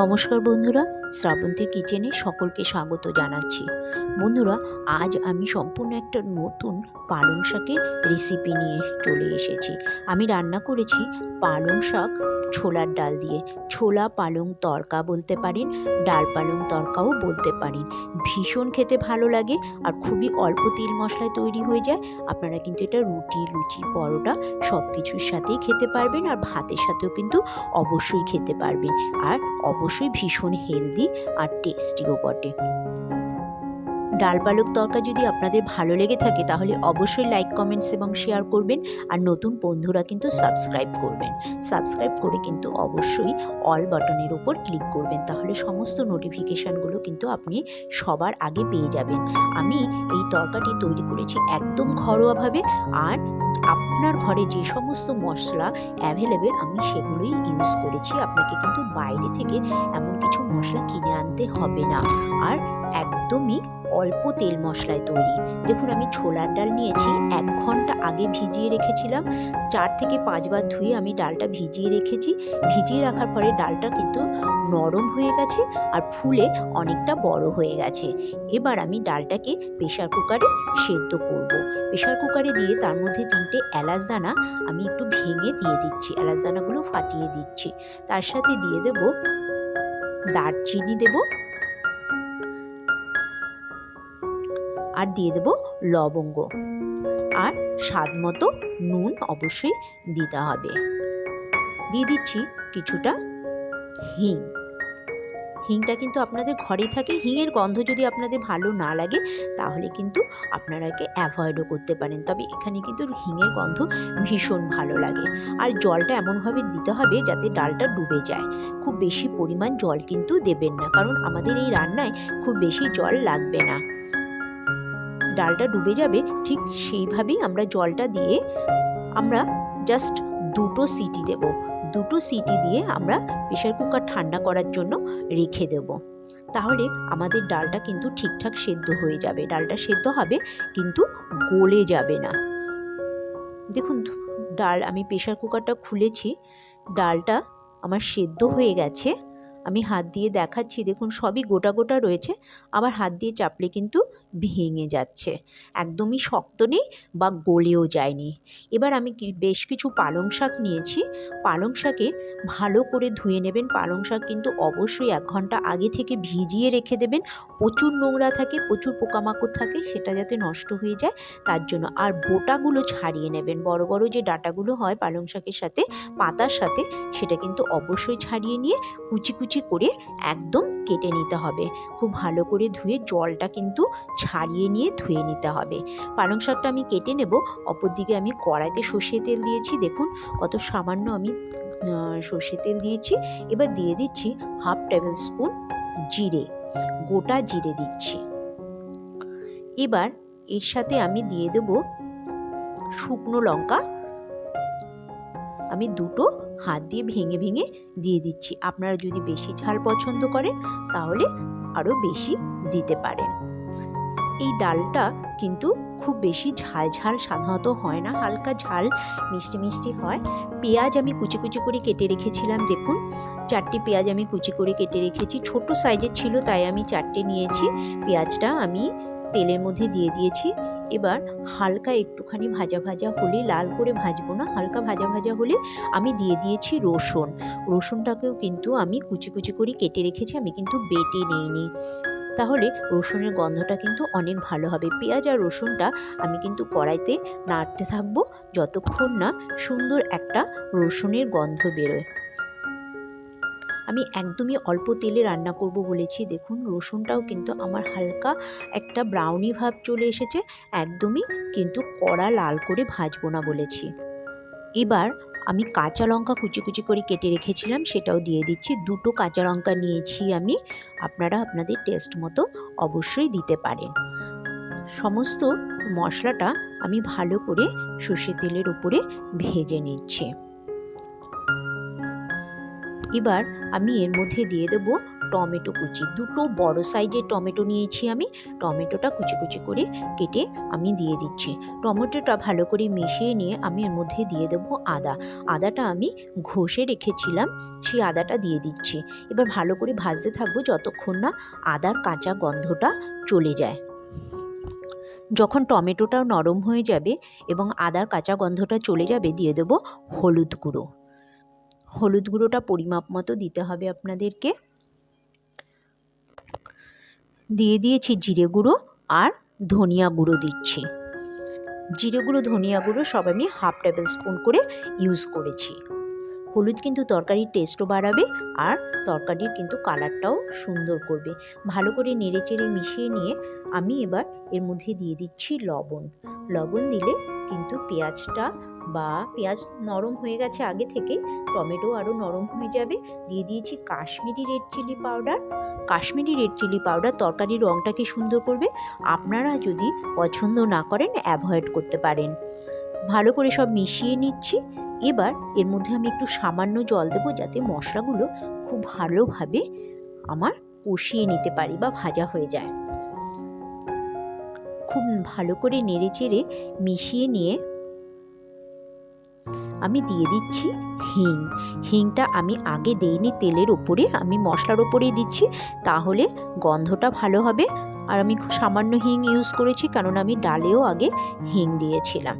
নমস্কার বন্ধুরা, শ্রাবন্তীর কিচেনে সকলকে স্বাগত জানাচ্ছি। বন্ধুরা, আজ আমি সম্পূর্ণ একটা নতুন পালং শাকের রেসিপি নিয়ে চলে এসেছি। আমি রান্না করেছি পালং শাক ছোলার ডাল দিয়ে। ছোলা পালং তরকা বলতে পারেন, ডাল পালং তরকাও বলতে পারেন। ভীষণ খেতে ভালো লাগে আর খুবই অল্প তেল মশলায় তৈরি হয়ে যায়। আপনারা কিন্তু এটা রুটি, লুচি, পরোটা সব কিছুর সাথেই খেতে পারবেন আর ভাতের সাথেও কিন্তু অবশ্যই খেতে পারবেন। আর অবশ্যই ভীষণ হেলদি আর টেস্টিও বটে। ডাল পালক তরকা যদি আপনাদের ভালো লেগে থাকে, তাহলে অবশ্যই লাইক কমেন্টস এবং শেয়ার করবেন। আর নতুন বন্ধুরা কিন্তু সাবস্ক্রাইব করবেন। সাবস্ক্রাইব করে কিন্তু অবশ্যই অল বাটনের উপর ক্লিক করবেন। তাহলে সমস্ত নোটিফিকেশানগুলো কিন্তু আপনি সবার আগে পেয়ে যাবেন। আমি এই তরকাটি তৈরি করেছি একদম ঘরোয়াভাবে। আর আপনার ঘরে যে সমস্ত মশলা অ্যাভেলেবেল আমি সেগুলোই ইউজ করেছি। আপনাকে কিন্তু বাইরে থেকে এমন কিছু মশলা কিনে আনতে হবে না। আর একদমই অল্প তেল মশলায় তৈরি। দেখুন, আমি ছোলার ডাল নিয়েছি, এক ঘণ্টা আগে ভিজিয়ে রেখেছিলাম। চার থেকে পাঁচবার ধুয়ে আমি ডালটা ভিজিয়ে রেখেছি। ভিজিয়ে রাখার পরে ডালটা কিন্তু নরম হয়ে গেছে আর ফুলে অনেকটা বড় হয়ে গেছে। এবার আমি ডালটাকে প্রেশার কুকারে সেদ্ধ করব। প্রেশার কুকারে দিয়ে তার মধ্যে তিনটে এলাচ দানা আমি একটু ভেঙে দিয়ে দিচ্ছি, এলাচ দানাগুলো ফাটিয়ে দিচ্ছি। তার সাথে দিয়ে দেব দারচিনি দেব আর দিয়ে দেব লবঙ্গ। আর স্বাদ মতো নুন অবশ্যই দিতে হবে। দিয়ে দিচ্ছি কিছুটা হিং। হিংটা কিন্তু আপনাদের ঘরেই থাকে। হিংয়ের গন্ধ যদি আপনাদের ভালো না লাগে, তাহলে কিন্তু আপনারা একে অ্যাভয়েডও করতে পারেন। তবে এখানে কিন্তু হিংয়ের গন্ধ ভীষণ ভালো লাগে। আর জলটা এমনভাবে দিতে হবে যাতে ডালটা ডুবে যায়। খুব বেশি পরিমাণ জল কিন্তু দেবেন না। কারণ আমাদের এই রান্নায় খুব বেশি জল লাগবে না। ডালটা ডুবে যাবে, ঠিক সেইভাবেই আমরা জলটা দিয়ে আমরা জাস্ট দুটো সিটি দেব। দুটো সিটি দিয়ে আমরা প্রেশার কুকার ঠান্ডা করার জন্য রেখে দেব। তাহলে আমাদের ডালটা কিন্তু ঠিকঠাক সেদ্ধ হয়ে যাবে। ডালটা সেদ্ধ হবে কিন্তু গলে যাবে না। দেখুন ডাল, আমি প্রেশার কুকারটা খুলেছি, ডালটা আমার সেদ্ধ হয়ে গেছে। আমি হাত দিয়ে দেখাচ্ছি, দেখুন সবই গোটা গোটা রয়েছে। আবার হাত দিয়ে চাপলে কিন্তু ভেঙে যাচ্ছে। একদমই শক্ত নেই বা গলেও যায়নি। এবার আমি বেশ কিছু পালং শাক নিয়েছি। পালং শাকে ভালো করে ধুয়ে নেবেন। পালং শাক কিন্তু অবশ্যই এক ঘণ্টা আগে থেকে ভিজিয়ে রেখে দেবেন। প্রচুর নোংরা থাকে, প্রচুর পোকামাকড় থাকে, সেটা যাতে নষ্ট হয়ে যায়। তার জন্য আর বোটাগুলো ছাড়িয়ে নেবেন। বড় বড় যে ডাটাগুলো হয় পালং শাকের সাথে, পাতার সাথে, সেটা কিন্তু অবশ্যই ছাড়িয়ে নিয়ে কুচি কুচি করে একদম কেটে নিতে হবে। খুব ভালো করে ধুয়ে জলটা কিন্তু ছাড়িয়ে নিয়ে ধুয়ে নিতে হবে। পালং শাকটা আমি কেটে নেব, অপরদিকে আমি কড়াইতে সর্ষে তেল দিয়েছি, দেখুন কত সামান্য আমি সর্ষে তেল দিয়েছি। এবার দিয়ে দিচ্ছি হাফ টেবিল স্পুন জিরে, গোটা জিরে দিচ্ছি। এবার এর সাথে আমি দিয়ে দেব শুকনো লঙ্কা। আমি দুটো হাত দিয়ে ভেঙে ভেঙে দিয়ে দিচ্ছি। আপনারা যদি বেশি ঝাল পছন্দ করেন, তাহলে আরও বেশি দিতে পারেন। এই ডালটা কিন্তু খুব বেশি ঝাল ঝাল সাধারণত হয় না, হালকা ঝাল, মিষ্টি মিষ্টি হয়। পেঁয়াজ আমি কুচি কুচি করে কেটে রেখেছিলাম, দেখুন। চারটে পেঁয়াজ আমি কুচি করে কেটে রেখেছি। ছোট সাইজের ছিল, তাই আমি চারটে নিয়েছি। পেঁয়াজটা আমি তেলের মধ্যে দিয়ে দিয়েছি। এবার হালকা একটুখানি ভাজা ভাজা হলে, লাল করে ভাজবো না, হালকা ভাজা ভাজা হলে আমি দিয়ে দিয়েছি রসুন। রসুনটাকেও কিন্তু আমি কুচি কুচি করে কেটে রেখেছি, আমি কিন্তু বেটে নিইনি। তাহলে রসুনের গন্ধটা কিন্তু অনেক ভালো হবে। পেঁয়াজ আর রসুনটা আমি কিন্তু কড়াইতে নাড়তে থাকব যতক্ষণ না সুন্দর একটা রসুনের গন্ধ বেরোয়। আমি একদমই অল্প তেলে রান্না করব বলেছি। দেখুন, রসুনটাও কিন্তু আমার হালকা একটা ব্রাউনি ভাব চলে এসেছে। একদমই কিন্তু কড়া লাল করে ভাজবো না বলেছি। এবার আমি কাঁচা লঙ্কা কুচি কুচি করে কেটে রেখেছিলাম, সেটাও দিয়ে দিচ্ছি। দুটো কাঁচা লঙ্কা নিয়েছি আমি, আপনারা আপনাদের টেস্ট মতো অবশ্যই দিতে পারেন। সমস্ত মশলাটা আমি ভালো করে সর্ষে তেলের উপরে ভেজে নিচ্ছি। এবার আমি এর মধ্যে দিয়ে দেব টমেটো কুচি। দুটো বড় সাইজের টমেটো নিয়েছি আমি। টমেটোটা কুচি কুচি করে কেটে আমি দিয়ে দিচ্ছি। টমেটোটা ভালো করে মিশিয়ে নিয়ে আমি এর মধ্যে দিয়ে দেবো আদা। আদাটা আমি ঘষে রেখেছিলাম, সেই আদাটা দিয়ে দিচ্ছি। এবার ভালো করে ভাজতে থাকব যতক্ষণ না আদার কাঁচা গন্ধটা চলে যায়। যখন টমেটোটাও নরম হয়ে যাবে এবং আদার কাঁচা গন্ধটা চলে যাবে, দিয়ে দেবো হলুদ গুঁড়ো। হলুদ গুঁড়োটা পরিমাপ মতো দিতে হবে আপনাদেরকে। দিয়ে দিয়েছি জিরে গুঁড়ো আর ধনিয়া গুঁড়ো দিচ্ছি। জিরে গুঁড়ো, ধনিয়া গুঁড়ো সব আমি হাফ টেবিল স্পুন করে ইউজ করেছি। হলুদ কিন্তু তরকারির টেস্টও বাড়াবে আর তরকারির কিন্তু কালারটাও সুন্দর করবে। ভালো করে নেড়ে চেড়ে মিশিয়ে নিয়ে আমি এবার এর মধ্যে দিয়ে দিচ্ছি লবণ। লবণ দিলে কিন্তু পেঁয়াজটা বা পেঁয়াজ নরম হয়ে গেছে আগে থেকে, টমেটো আরও নরম হয়ে যাবে। দিয়ে দিয়েছি Kashmiri red chilli powder. Kashmiri red chilli powder তরকারির রঙটাকে সুন্দর করবে। আপনারা যদি পছন্দ না করেন, অ্যাভয়েড করতে পারেন। ভালো করে সব মিশিয়ে নিচ্ছি। এবার এর মধ্যে আমি একটু সামান্য জল দেবো যাতে মশলাগুলো খুব ভালোভাবে আমার কষিয়ে নিতে পারি বা ভাজা হয়ে যায়। খুব ভালো করে নেড়ে চেড়ে মিশিয়ে নিয়ে আমি দিয়ে দিচ্ছি হিং। হিংটা আমি আগে দেইনি তেলের ওপরে, আমি মশলার ওপরেই দিচ্ছি, তাহলে গন্ধটা ভালো হবে। আর আমি খুব সামান্য হিং ইউজ করেছি, কারণ আমি ডালেও আগে হিং দিয়েছিলাম।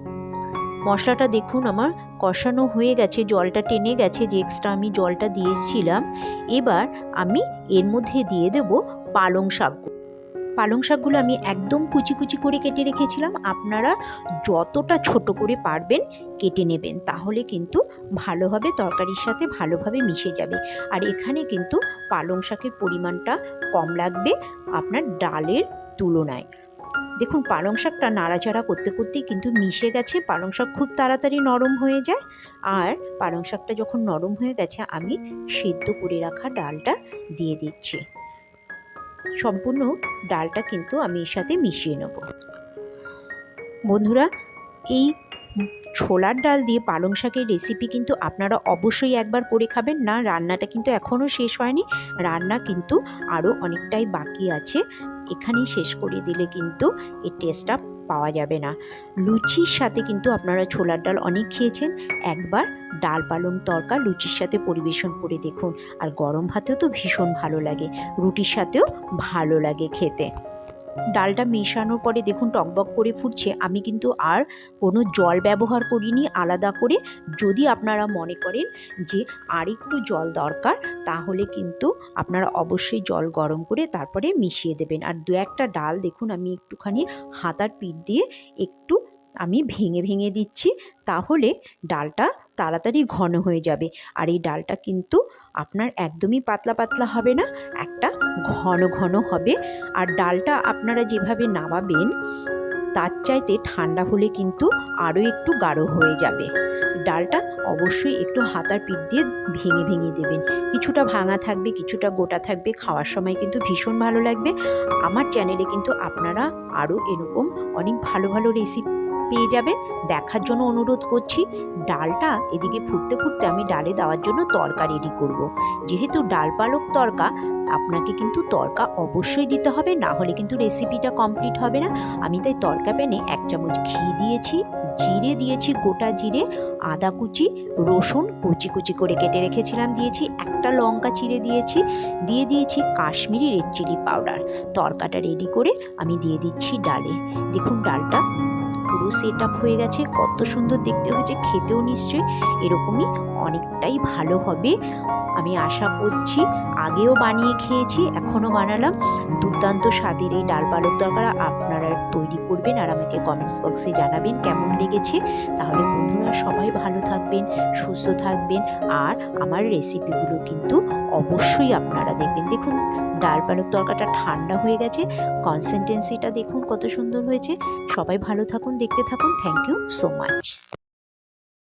মশলাটা দেখুন, আমার কষানো হয়ে গেছে, জলটা টেনে গেছে, যে এক্সট্রা আমি জলটা দিয়েছিলাম। এবার আমি এর মধ্যে দিয়ে দেব পালং শাক পালং শাকগুলো আমি একদম কুচি কুচি করে কেটে রেখেছিলাম। আপনারা যতটা ছোট করে পারবেন কেটে নেবেন, তাহলে কিন্তু ভালোভাবে তরকারির সাথে ভালোভাবে মিশে যাবে। আর এখানে কিন্তু পালং শাকের পরিমাণটা কম লাগবে আপনার ডালের তুলনায়। দেখুন, পালং শাকটা নাড়াচাড়া করতে করতেই কিন্তু মিশে গেছে, পালং শাক খুব তাড়াতাড়ি নরম হয়ে যায়। আর পালং শাকটা যখন নরম হয়ে গেছে, আমি সেদ্ধ করে রাখা ডালটা দিয়ে দিচ্ছি। সম্পূর্ণ ডালটা কিন্তু আমি এর সাথে মিশিয়ে নেব। বন্ধুরা, এই ছোলার ডাল দিয়ে পালং শাকের রেসিপি কিন্তু আপনারা অবশ্যই একবার করে খাবেন। না, রান্নাটা কিন্তু এখনও শেষ হয়নি। রান্না কিন্তু আরও অনেকটাই বাকি আছে। এখানেই শেষ করে দিলে কিন্তু এর টেস্টটা পাওয়া যাবে না। লুচির সাথে কিন্তু আপনারা ছোলার ডাল অনেক খেয়েছেন। একবার ডাল পালং তরকা লুচির সাথে পরিবেশন করে দেখুন। আর গরম ভাতেও তো ভীষণ ভালো লাগে। রুটির সাথেও ভালো লাগে খেতে। ডালটা মেশানোর পরে দেখুন টকবক করে ফুটছে। আমি কিন্তু আর কোনো জল ব্যবহার করিনি আলাদা করে। যদি আপনারা মনে করেন যে আর একটু জল দরকার, তাহলে কিন্তু আপনারা অবশ্যই জল গরম করে তারপরে মিশিয়ে দেবেন। আর দু একটা ডাল দেখুন আমি একটুখানি হাতার পিঠ দিয়ে একটু আমি ভেঙে ভেঙে দিচ্ছি, তাহলে ডালটা তাড়াতাড়ি ঘন হয়ে যাবে। আর এই ডালটা কিন্তু আপনার একদমই পাতলা পাতলা হবে না, একটা ঘন ঘন হবে। আর ডালটা আপনারা যেভাবে নামাবেন, তার চাইতে ঠান্ডা হলে কিন্তু আরও একটু গাঢ় হয়ে যাবে। ডালটা অবশ্যই একটু হাতার পিঠ দিয়ে ভেঙে ভেঙে দেবেন। কিছুটা ভাঙা থাকবে, কিছুটা গোটা থাকবে, খাওয়ার সময় কিন্তু ভীষণ ভালো লাগবে। আমার চ্যানেলে কিন্তু আপনারা আরও এরকম অনেক ভালো ভালো রেসিপি পেয়ে যাবেন। দেখার জন্য অনুরোধ করছি, ডালটা এদিকে ফুটতে ফুটতে আমি ডালে দেওয়ার জন্য তরকা রেডি করব। যেহেতু ডাল পালক তরকা, আপনাকে কিন্তু তরকা অবশ্যই দিতে হবে, না হলে কিন্তু রেসিপিটা কমপ্লিট হবে না। আমি তাই তরকা প্যানে এক চামচ ঘি দিয়েছি, জিরে দিয়েছি গোটা জিরে, আদা কুচি, রসুন কুচি কুচি করে কেটে রেখেছিলাম, দিয়েছি একটা লঙ্কা চিড়ে দিয়েছি, দিয়ে দিয়েছি কাশ্মীরি রেড চিলি পাউডার তরকাটা রেডি করে আমি দিয়ে দিচ্ছি ডালে। দেখুন ডালটা সেট আপ হয়ে গেছে। কত সুন্দর দেখতে হয়েছে, খেতেও নিশ্চয়ই এরকমই অনেকটাই ভালো হবে। আমি আশা করছি আগেও বানিয়ে খেয়েছি, এখনও বানালাম। দুর্দান্ত স্বাদের এই ডাল পালক তরকারি আপনারা তৈরি করবেন আর আমাকে কমেন্টস বক্সে জানাবেন কেমন লেগেছে। তাহলে বন্ধুরা সবাই ভালো থাকবেন, সুস্থ থাকবেন আর আমার রেসিপিগুলো কিন্তু অবশ্যই আপনারা দেখবেন। দেখুন ডাল তরকাটা ঠান্ডা হয়ে গেছে। কনসিস্টেন্সিটা দেখুন কত সুন্দর হয়েছে। সবাই ভালো থাকুন, দেখতে থাকুন। Thank you so much